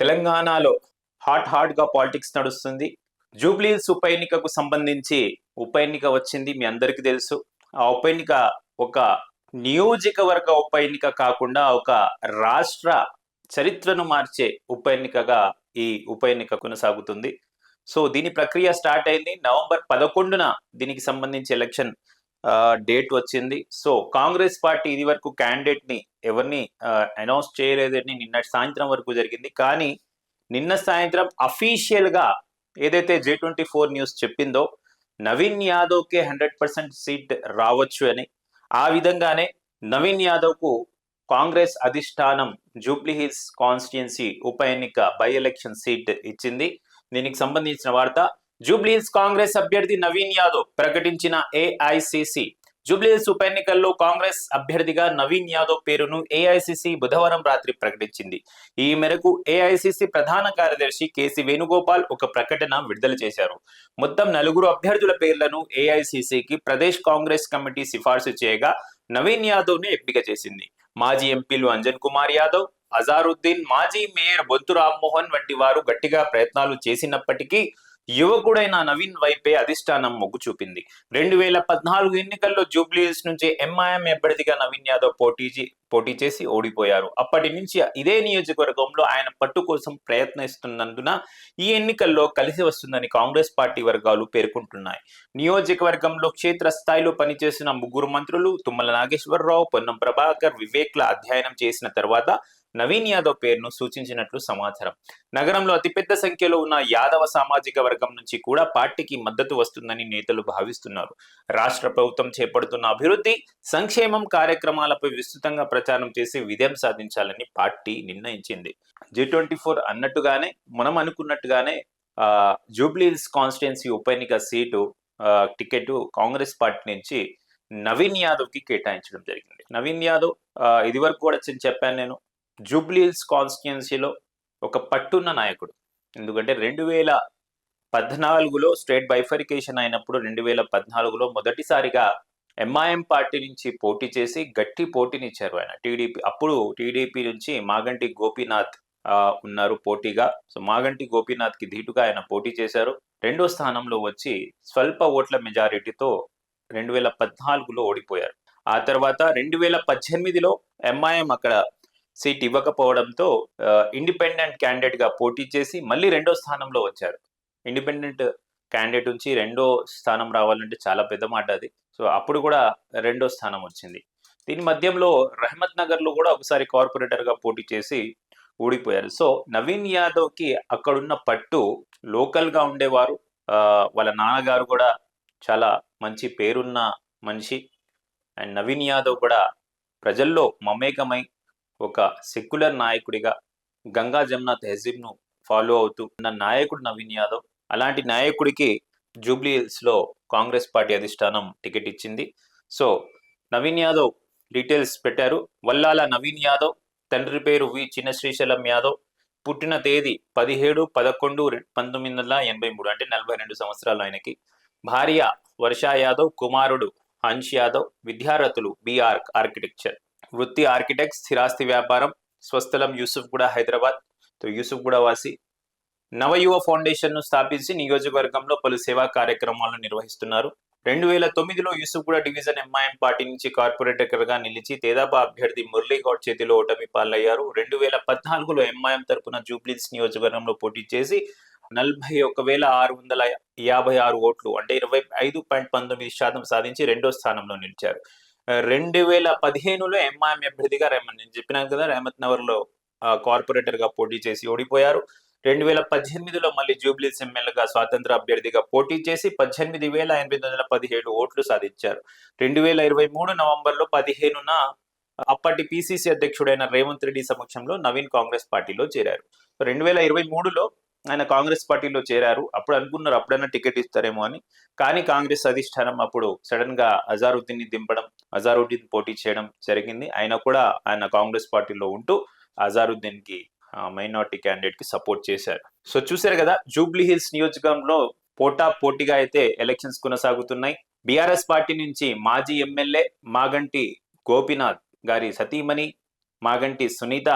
తెలంగాణలో హాట్ హాట్గా పాలిటిక్స్ నడుస్తుంది. జూబ్లీహిల్స్ ఉప ఎన్నికకు సంబంధించి ఉప ఎన్నిక వచ్చింది మీ అందరికీ తెలుసు. ఆ ఉప ఎన్నిక ఒక నియోజకవర్గ ఉప ఎన్నిక కాకుండా ఒక రాష్ట్ర చరిత్రను మార్చే ఉప ఎన్నికగా ఈ ఉప ఎన్నిక కొనసాగుతుంది. సో దీని ప్రక్రియ స్టార్ట్ అయింది నవంబర్ పదకొండున దీనికి సంబంధించి ఎలక్షన్. డేట్ వచ్చింది. సో కాంగ్రెస్ పార్టీ ఇది వరకు క్యాండిడేట్ని ఎవరిని అనౌన్స్ చేయలేదని నిన్న సాయంత్రం వరకు జరిగింది. కానీ నిన్న సాయంత్రం అఫీషియల్గా ఏదైతే జే ట్వంటీ ఫోర్ న్యూస్ చెప్పిందో నవీన్ యాదవ్కే హండ్రెడ్ పర్సెంట్ సీట్ రావచ్చు అని. ఆ విధంగానే నవీన్ యాదవ్కు కాంగ్రెస్ అధిష్టానం జూబ్లీహిల్స్ కాన్స్టిట్యున్సీ ఉప ఎన్నిక బై ఎలక్షన్ సీట్ ఇచ్చింది. దీనికి సంబంధించిన వార్త జూబ్లీహిల్స్ కాంగ్రెస్ అభ్యర్థి నవీన్ యాదవ్ ప్రకటించిన ఏఐసిసి. జూబ్లీహిల్స్ ఉప ఎన్నికల్లో కాంగ్రెస్ అభ్యర్థిగా నవీన్ యాదవ్ పేరును ఏఐసిసి బుధవారం రాత్రి ప్రకటించింది. ఈ మేరకు ఏఐసిసి ప్రధాన కార్యదర్శి కేసి వేణుగోపాల్ ఒక ప్రకటన విడుదల చేశారు. మొత్తం నలుగురు అభ్యర్థుల పేర్లను ఏఐసిసికి ప్రదేశ్ కాంగ్రెస్ కమిటీ సిఫార్సు చేయగా నవీన్ యాదవ్ని ఎంపిక చేసింది. మాజీ ఎంపీలు అంజన్ కుమార్ యాదవ్ అజారుద్దీన్ మాజీ మేయర్ బొత్తు రామ్మోహన్ వంటి వారు గట్టిగా ప్రయత్నాలు చేసినప్పటికీ యువకుడైన నవీన్ వైపే అధిష్టానం మొగ్గు చూపింది. రెండు వేల పద్నాలుగు ఎన్నికల్లో జూబ్లీహిల్స్ నుంచి ఎంఐఎం అభ్యర్థిగా నవీన్ యాదవ్ పోటీ పోటీ చేసి ఓడిపోయారు. అప్పటి నుంచి ఇదే నియోజకవర్గంలో ఆయన పట్టు కోసం ప్రయత్నిస్తున్నందున ఈ ఎన్నికల్లో కలిసి వస్తుందని కాంగ్రెస్ పార్టీ వర్గాలు పేర్కొంటున్నాయి. నియోజకవర్గంలో క్షేత్రస్థాయిలో పనిచేసిన ముగ్గురు మంత్రులు తుమ్మల నాగేశ్వరరావు పొన్నం ప్రభాకర్ వివేక్ల అధ్యయనం చేసిన తర్వాత నవీన్ యాదవ్ పేరును సూచించినట్లు సమాచారం. నగరంలో అతిపెద్ద సంఖ్యలో ఉన్న యాదవ సామాజిక వర్గం నుంచి కూడా పార్టీకి మద్దతు వస్తుందని నేతలు భావిస్తున్నారు. రాష్ట్ర ప్రభుత్వం చేపడుతున్న అభివృద్ధి సంక్షేమం కార్యక్రమాలపై విస్తృతంగా ప్రచారం చేసి విజయం సాధించాలని పార్టీ నిర్ణయించింది. జీ ట్వంటీ ఫోర్ అన్నట్టుగానే మనం అనుకున్నట్టుగానే ఆ, జూబ్లీహిల్స్ కాన్స్టిట్యున్సీ ఉప ఎన్నిక సీటు టికెట్ కాంగ్రెస్ పార్టీ నుంచి నవీన్ యాదవ్కి కేటాయించడం జరిగింది. నవీన్ యాదవ్ ఇది వరకు కూడా చెప్పాను నేను జూబ్లీహిల్స్ కాన్స్టిట్యున్సీలో ఒక పట్టున్న నాయకుడు. ఎందుకంటే రెండు వేల పద్నాలుగులో స్టేట్ బైఫరికేషన్ అయినప్పుడు రెండు వేల పద్నాలుగులో మొదటిసారిగా ఎంఐఎం పార్టీ నుంచి పోటీ చేసి గట్టి పోటీనిచ్చారు ఆయన. టీడీపీ అప్పుడు టీడీపీ నుంచి మాగంటి గోపీనాథ్ ఆ, ఉన్నారు పోటీగా. సో మాగంటి గోపీనాథ్కి ధీటుగా ఆయన పోటీ చేశారు. రెండో స్థానంలో వచ్చి స్వల్ప ఓట్ల మెజారిటీతో రెండు వేల పద్నాలుగులో ఓడిపోయారు. ఆ తర్వాత రెండు వేల పద్దెనిమిదిలో ఎంఐఎం అక్కడ సీట్ ఇవ్వకపోవడంతో ఇండిపెండెంట్ క్యాండిడేట్గా పోటీ చేసి మళ్ళీ రెండో స్థానంలో వచ్చారు. ఇండిపెండెంట్ క్యాండిడేట్ నుంచి రెండో స్థానం రావాలంటే చాలా పెద్ద మాట అది. సో అప్పుడు కూడా రెండో స్థానం వచ్చింది. దీని మధ్యంలో రహమత్ నగర్లో కూడా ఒకసారి కార్పొరేటర్గా పోటీ చేసి ఓడిపోయారు సో నవీన్ యాదవ్కి అక్కడున్న పట్టు లోకల్గా ఉండేవారు. వాళ్ళ నాన్నగారు కూడా చాలా మంచి పేరున్న మనిషి. అండ్ నవీన్ యాదవ్ కూడా ప్రజల్లో మమేకమై ఒక సెక్యులర్ నాయకుడిగా గంగా జమున తహజీబ్ను ఫాలో అవుతూ ఉన్న నాయకుడు నవీన్ యాదవ్ అలాంటి నాయకుడికి జూబ్లీహిల్స్లో కాంగ్రెస్ పార్టీ అధిష్టానం టికెట్ ఇచ్చింది. సో నవీన్ యాదవ్ డీటెయిల్స్ పెట్టారు. వల్లాల నవీన్ యాదవ్ తండ్రి పేరు వి చిన్న శ్రీశైలం యాదవ్ పుట్టిన తేదీ పదిహేడు పదకొండు పంతొమ్మిది వందల ఎనభై మూడు అంటే నలభై రెండు సంవత్సరాలు ఆయనకి. భార్య వర్షా యాదవ్ కుమారుడు హంష్ యాదవ్ విద్యార్థులు బీఆర్ ఆర్కిటెక్చర్. వృత్తి ఆర్కిటెక్ట్ స్థిరాస్తి వ్యాపారం స్వస్థలం యూసుఫ్ కూడా హైదరాబాద్. తో యూసుఫ్ కూడా వాసి నవయువ ఫౌండేషన్ను స్థాపించి నియోజకవర్గంలో పలు సేవా కార్యక్రమాలను నిర్వహిస్తున్నారు. రెండు వేల తొమ్మిదిలో యూసుఫ్గూడ డివిజన్ ఎంఐఎం పార్టీ నుంచి కార్పొరేటర్గా నిలిచి తేదాబా అభ్యర్థి మురళీగౌడ్ చేతిలో ఓటమి పాలయ్యారు. రెండు వేల పద్నాలుగులో ఎంఐఎం తరపున జూబ్లీస్ నియోజకవర్గంలో పోటీ చేసి నలభై ఒక వేల ఆరు వందల యాభై ఆరు ఓట్లు అంటే ఇరవై ఐదు పాయింట్ పంతొమ్మిది శాతం సాధించి రెండో స్థానంలో నిలిచారు. రెండు వేల పదిహేనులో ఎంఐఎం అభ్యర్థిగా రేమన్. నేను చెప్పినాను కదా రేమత్ నగర్లో కార్పొరేటర్గా పోటీ చేసి ఓడిపోయారు. రెండు వేల పద్దెనిమిదిలో మళ్ళీ జూబ్లీస్ ఎమ్మెల్యేగా స్వాతంత్ర అభ్యర్థిగా పోటీ చేసి పద్దెనిమిది వేల ఎనిమిది వందల పదిహేడు ఓట్లు సాధించారు. రెండు వేల ఇరవై మూడు నవంబర్లో పదిహేనున అప్పటి పిసిసి అధ్యక్షుడైన రేవంత్ రెడ్డి సమక్షంలో నవీన్ కాంగ్రెస్ పార్టీలో చేరారు. రెండు వేల ఇరవై మూడులో ఆయన కాంగ్రెస్ పార్టీలో చేరారు. అప్పుడు అనుకున్నారు అప్పుడైనా టికెట్ ఇస్తారేమో అని. కానీ కాంగ్రెస్ అధిష్టానం అప్పుడు సడన్గా అజారుద్దీన్ని దింపడం అజారుద్దీన్ పోటీ చేయడం జరిగింది. ఆయన కూడా ఆయన కాంగ్రెస్ పార్టీలో ఉంటూ అజారుద్దీన్కి మైనార్టీ క్యాండిడేట్కి సపోర్ట్ చేశారు. సో చూశారు కదా జూబ్లీ హిల్స్ నియోజకవర్గంలో పోటా పోటీగా అయితే ఎలక్షన్స్ కొనసాగుతున్నాయి. బీఆర్ఎస్ పార్టీ నుంచి మాజీ ఎమ్మెల్యే మాగంటి గోపినాథ్ గారి సతీమణి మాగంటి సునీత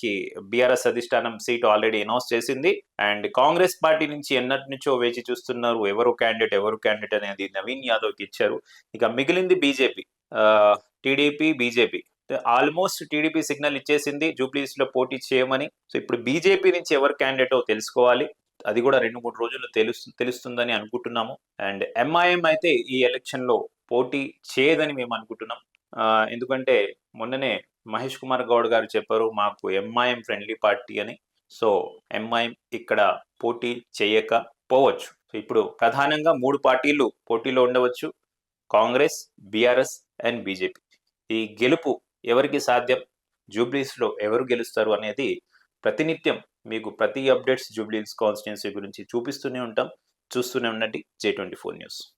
కి బీఆర్ఎస్ అధిష్టానం సీటు ఆల్రెడీ అనౌన్స్ చేసింది. అండ్ కాంగ్రెస్ పార్టీ నుంచి ఎన్నటి నుంచో వేచి చూస్తున్నారు ఎవరు క్యాండిడేట్ ఎవరు క్యాండిడేట్ అనేది నవీన్ యాదవ్కి ఇచ్చారు. ఇక మిగిలింది BJP. TDP BJP. Almost TDP signal ఇచ్చేసింది జూబ్లీస్లో పోటీ చేయమని. సో ఇప్పుడు బీజేపీ నుంచి ఎవరు క్యాండిడేటో తెలుసుకోవాలి. అది కూడా రెండు మూడు రోజుల్లో తెలుసు తెలుస్తుందని అనుకుంటున్నాము. అండ్ ఎంఐఎం అయితే ఈ ఎలక్షన్లో పోటీ చేయదని మేము అనుకుంటున్నాం. ఎందుకంటే మొన్ననే మహేష్ కుమార్ గౌడ్ గారు చెప్పారు మాకు ఎంఐఎం ఫ్రెండ్లీ పార్టీ అని. సో ఎంఐఎం ఇక్కడ పోటీ చేయకపోవచ్చు. సో ఇప్పుడు ప్రధానంగా మూడు పార్టీలు పోటీలో ఉండవచ్చు. కాంగ్రెస్ బీఆర్ఎస్ అండ్ బీజేపీ ఈ గెలుపు ఎవరికి సాధ్యం? జూబ్లీస్లో ఎవరు గెలుస్తారు అనేది ప్రతినిత్యం మీకు ప్రతి అప్డేట్స్ జూబ్లీస్ కాన్స్టిట్యున్సీ గురించి చూపిస్తూనే ఉంటాం. చూస్తూనే ఉండండి. J twenty four news.